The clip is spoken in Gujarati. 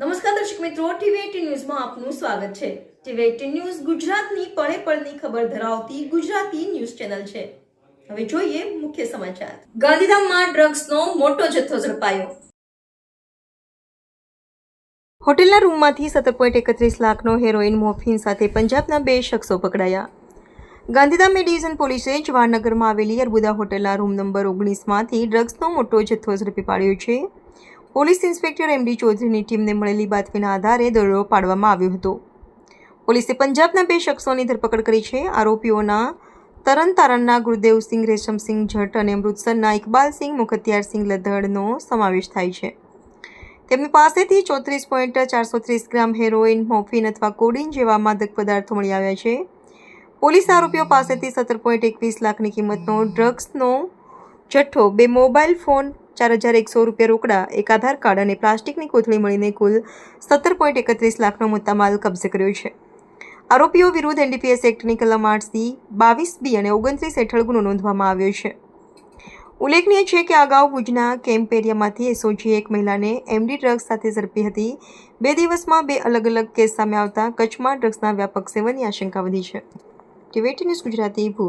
નમસ્કાર દર્શક મિત્રો ટીવી ન્યૂઝમાં આપનું સ્વાગત છે. ટીવી એટીન ન્યૂઝ ગુજરાતની પળે પળની ખબર ધરાવતી ગુજરાતી ન્યૂઝ ચેનલ છે. હવે જોઈએ મુખ્ય સમાચાર. ગાંધીધામમાં ડ્રગ્સનો મોટો જથ્થો ઝડપાયો. હોટેલના રૂમમાંથી સત્તર પોઈન્ટ એકત્રીસ લાખનો હેરોઇન મોફિન સાથે પંજાબના બે શખ્સો પકડાયા. ગાંધીધામ ડિવિઝન પોલીસે જવાહરનગરમાં આવેલી અર્બુદા હોટેલના રૂમ નંબર ઓગણીસમાંથી ડ્રગ્સનો મોટો જથ્થો ઝડપી પાડ્યો છે. પોલીસ ઇન્સ્પેક્ટર એમડી ચૌધરીની ટીમને મળેલી બાતમીના આધારે દરોડો પાડવામાં આવ્યો હતો. પોલીસે પંજાબના બે શખ્સોની ધરપકડ કરી છે. આરોપીઓના તરણ તારણના ગુરુદેવસિંહ રેશમસિંહ જટ અને અમૃતસરના ઇકબાલસિંહ મુખત્યારસિંહ લધડનો સમાવેશ થાય છે. તેમની પાસેથી ચોત્રીસ પોઈન્ટ ચારસો ત્રીસ ગ્રામ હેરોઇન મોફિન અથવા કોડિન જેવા માદક પદાર્થો મળી આવ્યા છે. પોલીસ આરોપીઓ પાસેથી સત્તર પોઈન્ટ એકવીસ લાખની કિંમતનો ડ્રગ્સનો જથ્થો, બે મોબાઈલ ફોન ચાર હજાર એકસો રૂપિયા રોકડા, એક આધાર કાર્ડ અને પ્લાસ્ટિકની કોથળી મળીને કુલ સત્તર પોઈન્ટ એકત્રીસ લાખનો મુદ્દામાલ કબજે કર્યો છે. આરોપીઓ વિરુદ્ધ એનડીપીએસ એક્ટની કલમ આઠ બાવીસ બી અને ઓગણત્રીસ હેઠળ ગુનો નોંધવામાં આવ્યો છે. ઉલ્લેખનીય છે કે અગાઉ ભુજના કેમ્પ એરિયામાંથી એસઓજીએ એક મહિલાને એમડી ડ્રગ્સ સાથે ઝડપી હતી. બે દિવસમાં બે અલગ અલગ કેસ સામે આવતા કચ્છમાં ડ્રગ્સના વ્યાપક સેવનની આશંકા વધી છે. TV news Gujarati Bhuj.